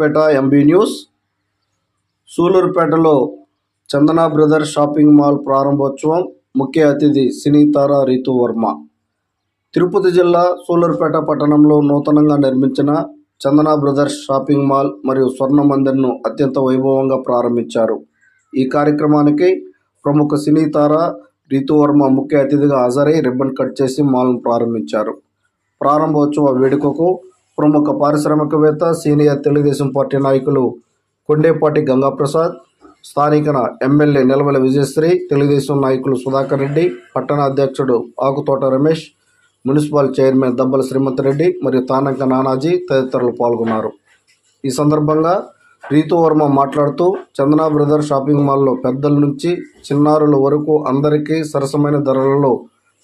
పేట MB news సూలూరుపేటలో Chandana brothers shopping mall ప్రారంభోత్సవం. ముఖ్య అతిథి సినీ తార రీతు వర్మ. తిరుపతి జిల్లా సూలూరుపేట పట్టణంలో నూతనంగా నిర్మించిన చందన బ్రదర్స్ షాపింగ్ మాల్ మరియు స్వర్ణ మందిర్ను అత్యంత వైభవంగా ప్రారంభించారు. ఈ కార్యక్రమానికి ప్రముఖ సినీ తార రీతు వర్మ ముఖ్య అతిథిగా హాజరై రిబ్బన్ కట్ చేసి మాల్ను ప్రారంభించారు. ప్రారంభోత్సవ వేడుకకు ప్రముఖ పారిశ్రామికవేత్త సీనియర్ తెలుగుదేశం పార్టీ నాయకులు కొండేపాటి గంగాప్రసాద్ స్థానిక ఎమ్మెల్యే నిలవల విజయశ్రీ తెలుగుదేశం నాయకులు సుధాకర్ రెడ్డి పట్టణ అధ్యక్షుడు ఆకుతోట రమేష్ మున్సిపల్ చైర్మన్ దబ్బల శ్రీమంత్ రెడ్డి మరియు తానంక నానాజీ తదితరులు పాల్గొన్నారు. ఈ సందర్భంగా రీతు వర్మ మాట్లాడుతూ చందన బ్రదర్ షాపింగ్ మాల్లో పెద్దల నుంచి చిన్నారుల వరకు అందరికీ సరసమైన ధరలలో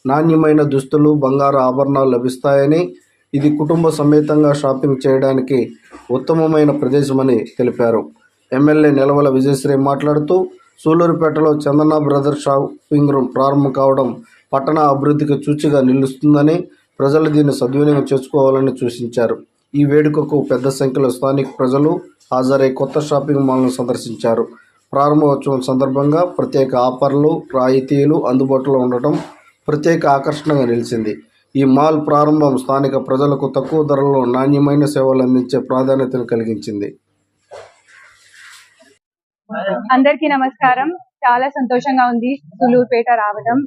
నాణ్యమైన దుస్తులు బంగారు ఆభరణాలు లభిస్తాయని ఇది కుటుంబ సమేతంగా షాపింగ్ చేయడానికి ఉత్తమమైన ప్రదేశమని తెలిపారు. ఎమ్మెల్యే నిలవల విజయశ్రీ మాట్లాడుతూ సూలూరుపేటలో చందన బ్రదర్ షాపింగ్ రూమ్ ప్రారంభం కావడం పట్టణ అభివృద్ధికి సూచిగా నిలుస్తుందని ప్రజలు దీన్ని సద్వినియోగం చేసుకోవాలని సూచించారు. ఈ వేడుకకు పెద్ద సంఖ్యలో స్థానిక ప్రజలు హాజరై కొత్త షాపింగ్ మాల్ను సందర్శించారు. ప్రారంభోత్సవం సందర్భంగా ప్రత్యేక ఆఫర్లు రాయితీలు అందుబాటులో ఉండటం ప్రత్యేక ఆకర్షణగా నిలిచింది. ఈ మాల్ ప్రారంభం స్థానిక ప్రజలకు తక్కువ ధరలో నాణ్యమైన సేవలు అందించే ప్రాధాన్యతను కలిగించింది. అందరికీ నమస్కారం. చాలా సంతోషంగా ఉంది సులూరుపేట రావడం.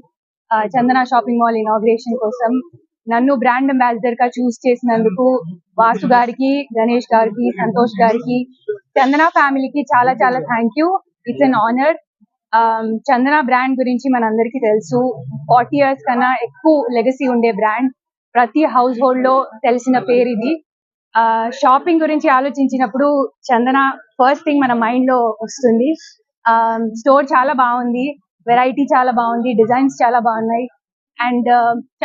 ఆ, చందన షాపింగ్ మాల్ ఇనాగ్రేషన్ కోసం. నన్ను బ్రాండ్ అంబాసిడర్గా చూస్ చేసినందుకు వాసు గారికి గణేష్ గారికి సంతోష్ గారికి చందన ఫ్యామిలీకి చాలా చాలా thank you. It's an honour Um, Chandana brand గురించి మనందరికీ తెలుసు. ఫార్టీ ఇయర్స్ కన్నా ఎక్కువ లెగసీ ఉండే బ్రాండ్. ప్రతి హౌస్ హోల్డ్లో తెలిసిన పేరు ఇది. షాపింగ్ గురించి ఆలోచించినప్పుడు చందన ఫస్ట్ థింగ్ మన మైండ్లో వస్తుంది స్టోర్ చాలా బాగుంది. వెరైటీ చాలా బాగుంది. డిజైన్స్ చాలా బాగున్నాయి. అండ్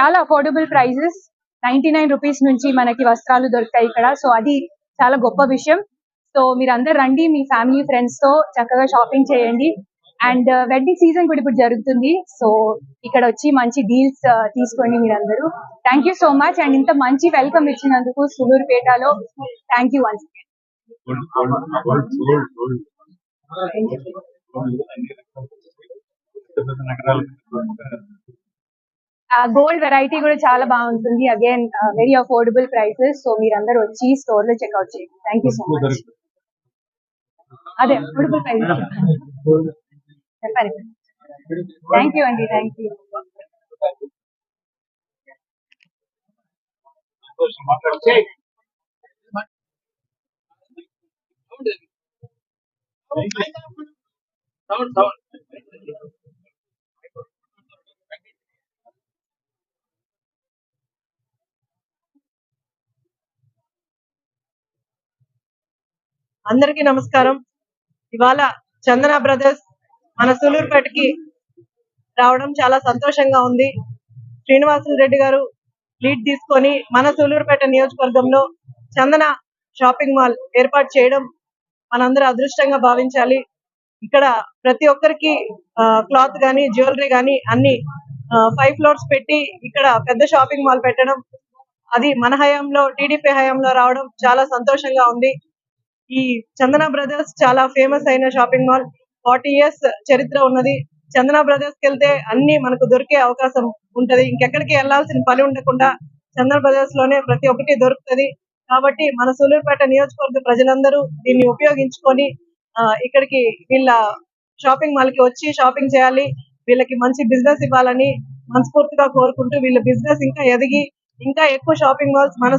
చాలా affordable prices. Ninety nine rupees నుంచి మనకి వస్త్రాలు దొరుకుతాయి ఇక్కడ. సో అది చాలా గొప్ప విషయం. సో మీరు అందరు రండి మీ ఫ్యామిలీ ఫ్రెండ్స్తో చక్కగా షాపింగ్ చేయండి. అండ్ వెడ్డింగ్ సీజన్ కూడా ఇప్పుడు జరుగుతుంది. సో ఇక్కడ వచ్చి మంచి డీల్స్ తీసుకోండి మీరందరూ. Thank you so much and ఇంత మంచి వెల్కమ్ ఇచ్చినందుకు సులూరుపేటలో thank you once gold variety కూడా చాలా బాగుంటుంది. Again very affordable prices so మీరందరూ వచ్చి స్టోర్లో చెక్అవుట్ చేయండి. థ్యాంక్ యూ సో మచ్ అదే అఫోర్డబుల్ ప్రైసెస్ థ్యాంక్ యూ అండి థ్యాంక్ యూ అందరికీ నమస్కారం. ఇవాళ చందన బ్రదర్స్ మన సూలూరుపేటకి రావడం చాలా సంతోషంగా ఉంది. శ్రీనివాసులు రెడ్డి గారు లీడ్ తీసుకొని మన సూలూరుపేట నియోజకవర్గంలో చందన షాపింగ్ మాల్ ఏర్పాటు చేయడం మనందరూ అదృష్టంగా భావించాలి. ఇక్కడ ప్రతి ఒక్కరికి క్లాత్ కానీ జ్యువెలరీ కానీ అన్ని ఫైవ్ ఫ్లోర్స్ పెట్టి ఇక్కడ పెద్ద షాపింగ్ మాల్ పెట్టడం అది మన హయాంలో టీడీపీ హయాంలో రావడం చాలా సంతోషంగా ఉంది. ఈ చందన బ్రదర్స్ చాలా ఫేమస్ అయిన షాపింగ్ మాల్. ఫార్టీ ఇయర్స్ చరిత్ర ఉన్నది. చందన బ్రదర్స్కి వెళ్తే అన్ని మనకు దొరికే అవకాశం ఉంటది. ఇంకెక్కడికి వెళ్ళాల్సిన పని ఉండకుండా చందన బ్రదర్స్లోనే ప్రతి ఒక్కటి దొరుకుతది. కాబట్టి మన సూలూరుపేట నియోజకవర్గ ప్రజలందరూ దీన్ని ఉపయోగించుకొని ఆ, ఇక్కడికి వీళ్ళ షాపింగ్ మాల్కి వచ్చి షాపింగ్ చేయాలి. వీళ్ళకి మంచి బిజినెస్ ఇవ్వాలని మనస్ఫూర్తిగా కోరుకుంటూ వీళ్ళ బిజినెస్ ఇంకా ఎదిగి ఇంకా ఎక్కువ షాపింగ్ మాల్స్ మన